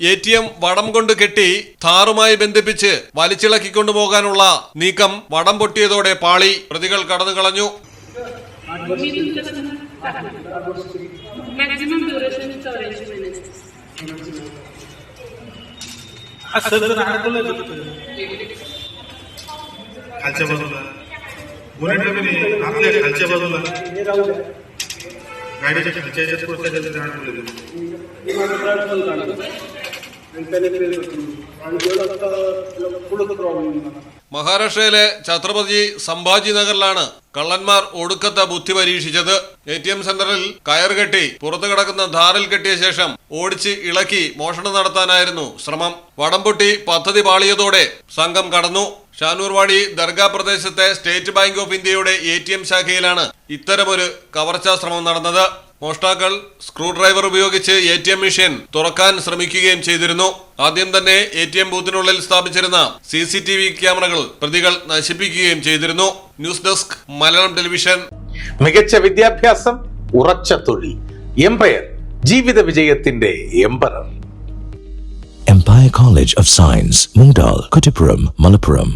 A T M വടം കൊണ്ട് കെട്ടി ഥാറുമായി ബന്ധിപ്പിച്ച് വലിച്ചിളക്കിക്കൊണ്ടു പോകാനുള്ള നീക്കം വടം പൊട്ടിയതോടെ പാളി പ്രതികൾ കടന്നു കളഞ്ഞു. Maximum duration is storage മഹാരാഷ്ട്രയിലെ ഛത്രപതി സംഭാജി നഗറിലാണ് കള്ളന്മാർ ഒടുക്കത്തെ ബുദ്ധി പരീക്ഷിച്ചത്. എ ടി എം സെന്ററിൽ കയർ കെട്ടി പുറത്തു കിടക്കുന്ന ധാറിൽ കെട്ടിയ ശേഷം ഓടിച്ച് ഇളക്കി മോഷണം നടത്താനായിരുന്നു ശ്രമം. വടംപൊട്ടി പദ്ധതി പാളിയതോടെ സംഘം കടന്നു. ഷാനൂർവാടി ദർഗാ പ്രദേശത്തെ സ്റ്റേറ്റ് ബാങ്ക് ഓഫ് ഇന്ത്യയുടെ എ ശാഖയിലാണ് ഇത്തരമൊരു കവർച്ചാ ശ്രമം നടന്നത്. മോഷ്ടാക്കൾ സ്ക്രൂ ഡ്രൈവർ ഉപയോഗിച്ച് എ ടി എം മെഷീൻ തുറക്കാൻ ശ്രമിക്കുകയും ചെയ്തിരുന്നു. ആദ്യം തന്നെ എ ടി എം ബൂത്തിനുള്ളിൽ സ്ഥാപിച്ചിരുന്ന സി സി ടി വി ക്യാമറകൾ പ്രതികൾ നശിപ്പിക്കുകയും ചെയ്തിരുന്നു. News desk Malayalam television. മികച്ച വിദ്യാഭ്യാസം ഉറച്ച തൊഴിൽ എംപയർ ജീവിത വിജയത്തിന്റെ empire empire college of science Mundal, Kuttipuram, Malappuram.